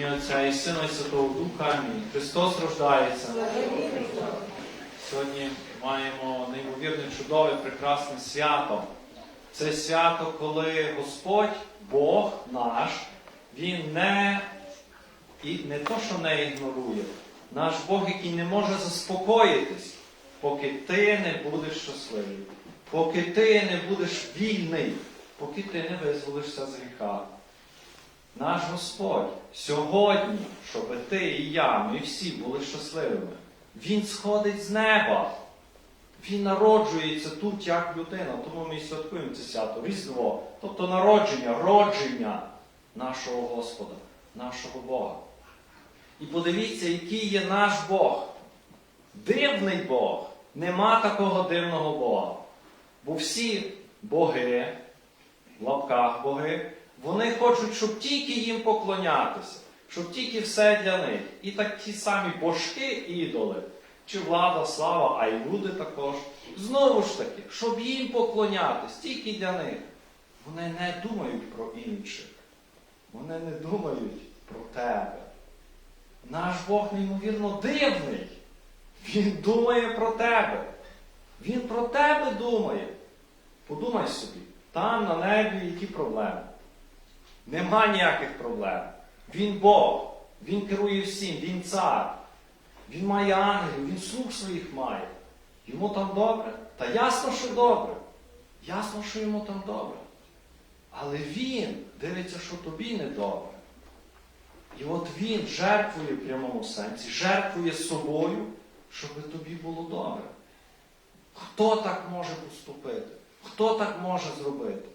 ім'я Отця і Сина і Святого Духа. Амінь. Христос рождається. Сьогодні маємо неймовірне, чудове, прекрасне свято. Це свято, коли Господь, Бог наш, Він не, і не то, що не ігнорує, наш Бог, який не може заспокоїтись, поки ти не будеш щасливий, поки ти не будеш вільний, поки ти не визволишся з гріха. Наш Господь сьогодні, щоб ти і я, ми всі були щасливими, Він сходить з неба. Він народжується тут як людина, тому ми і святкуємо це свято, Різдво, тобто народження, родження нашого Господа, нашого Бога. І подивіться, який є наш Бог. Дивний Бог. Нема такого дивного Бога. Бо всі боги, в лапках боги, вони хочуть, щоб тільки їм поклонятися, щоб тільки все для них. І так ті самі божки, ідоли, чи влада, слава, а й люди також. Знову ж таки, щоб їм поклонятись, тільки для них. Вони не думають про інших. Вони не думають про тебе. Наш Бог неймовірно дивний. Він думає про тебе. Він про тебе думає. Подумай собі, там на небі які проблеми. Нема ніяких проблем. Він Бог, Він керує всім, Він цар. Він має ангелів, він слуг своїх має. Йому там добре? Та ясно, що добре. Ясно, що йому там добре. Але він дивиться, що тобі не добре. І от він жертвує в прямому сенсі, жертвує собою, щоб тобі було добре. Хто так може поступити? Хто так може зробити?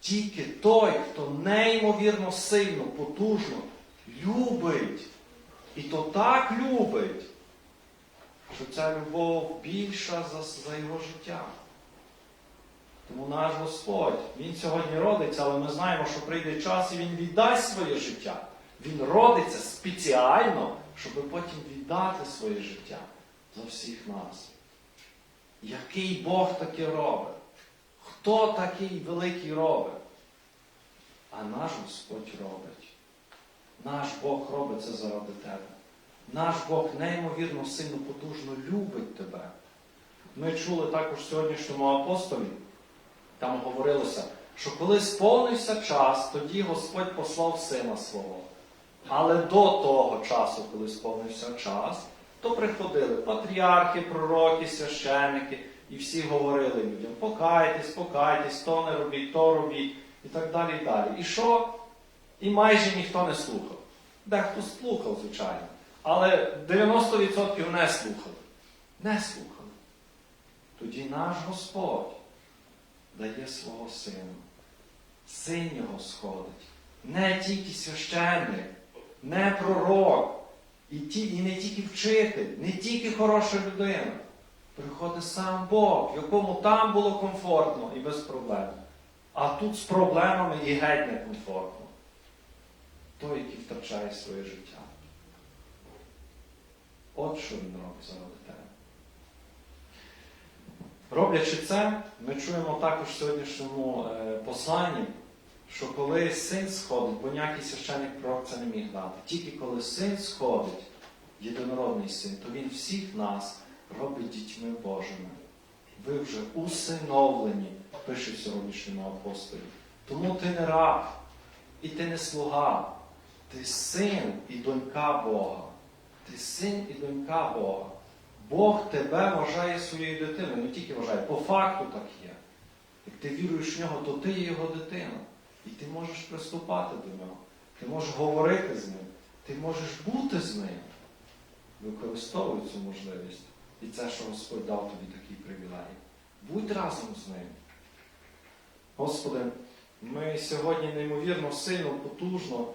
Тільки той, хто неймовірно сильно, потужно любить. І то так любить, що ця любов більша за, за його життя. Тому наш Господь, Він сьогодні родиться, але ми знаємо, що прийде час і Він віддасть своє життя. Він родиться спеціально, щоб потім віддати своє життя за всіх нас. Який Бог таке робить? Хто такий великий робить? А наш Господь робить. Наш Бог робить це заради тебе. Наш Бог неймовірно сильно потужно любить тебе. Ми чули також в сьогоднішньому апостолі, там говорилося, що коли сповнився час, тоді Господь послав сина свого. Але до того часу, коли сповнився час, то приходили патріархи, пророки, священники, і всі говорили людям: покайтесь, покайтесь, то не робіть, то робіть, і так далі. І далі. І що? І майже ніхто не слухав. Дехто слухав, звичайно. Але 90% не слухали. Не слухали. Тоді наш Господь дає свого сина. Син його сходить. Не тільки священник, не пророк, і, ті, і не тільки вчитель, не тільки хороша людина. Приходить сам Бог, якому там було комфортно і без проблем. А тут з проблемами і геть некомфортно. Той, який втрачає своє життя. От що він робить заради тебе. Роблячи це, ми чуємо також в сьогоднішньому е, посланні, що коли син сходить, бо ніякий священник пророк це не міг дати. Тільки коли син сходить, єдинородний син, то він всіх нас робить дітьми Божими. Ви вже усиновлені, пише сьогоднішньому апостолі. Тому ти не раб, і ти не слуга, ти син і донька Бога. Ти син і донька Бога. Бог тебе вважає своєю дитиною, не тільки вважає, по факту так є. Як ти віруєш в нього, то ти є його дитина. І ти можеш приступати до нього. Ти можеш говорити з ним, ти можеш бути з ним. Використовуй цю можливість. І це, що Господь дав тобі такий привілей. Будь разом з ним. Господи, ми сьогодні неймовірно сильно, потужно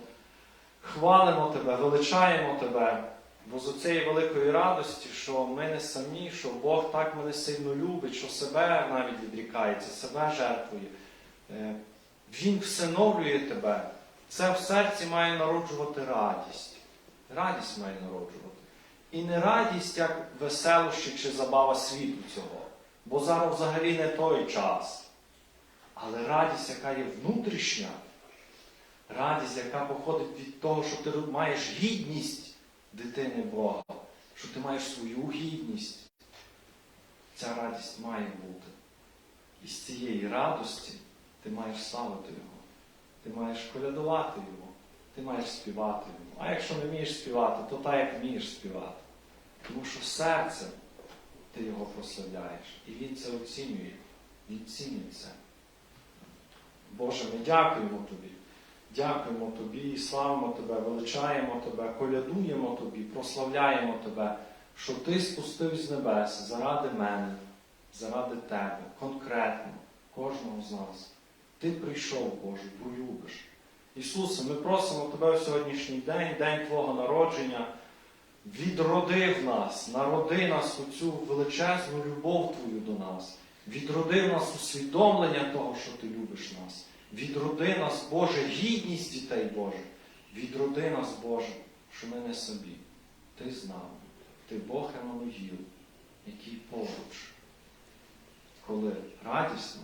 хвалимо Тебе, величаємо Тебе. Бо з цієї великої радості, що ми не самі, що Бог так мене сильно любить, що себе навіть відрікається, себе жертвує. Е, Він всиновлює тебе. Це в серці має народжувати радість. Радість має народжувати. І не радість, як веселощі чи забава світу цього. Бо зараз взагалі не той час. Але радість, яка є внутрішня, Радість, яка походить від того, що ти маєш гідність дитини Бога, що ти маєш свою гідність. Ця радість має бути. І з цієї радості ти маєш славити Його. Ти маєш колядувати Його, ти маєш співати Його. А якщо не вмієш співати, то так як вмієш співати. Тому що серцем ти його прославляєш. І він це оцінює. Він цінить це. Боже, ми дякуємо Тобі. Дякуємо Тобі славимо Тебе, величаємо Тебе, колядуємо Тобі, прославляємо Тебе, що Ти спустив з небес заради мене, заради Тебе, конкретно, кожного з нас. Ти прийшов, Боже, бо любиш. Ісусе, ми просимо Тебе в сьогоднішній день, день Твого народження. Відроди в нас, народи нас у цю величезну любов Твою до нас. Відроди в нас усвідомлення того, що Ти любиш нас. Відроди нас, Боже, гідність дітей Божих. Відроди нас, Боже, що ми не собі. Ти з нами. Ти Бог Еммануїл, який поруч. Коли радісно,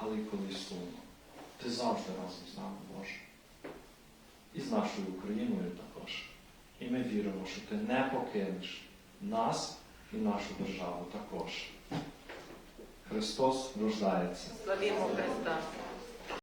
але й коли сумно. Ти завжди разом з нами, Боже. І з нашою Україною також. І ми віримо, що ти не покинеш нас і нашу державу також. Христос рождається. Славімо Христа.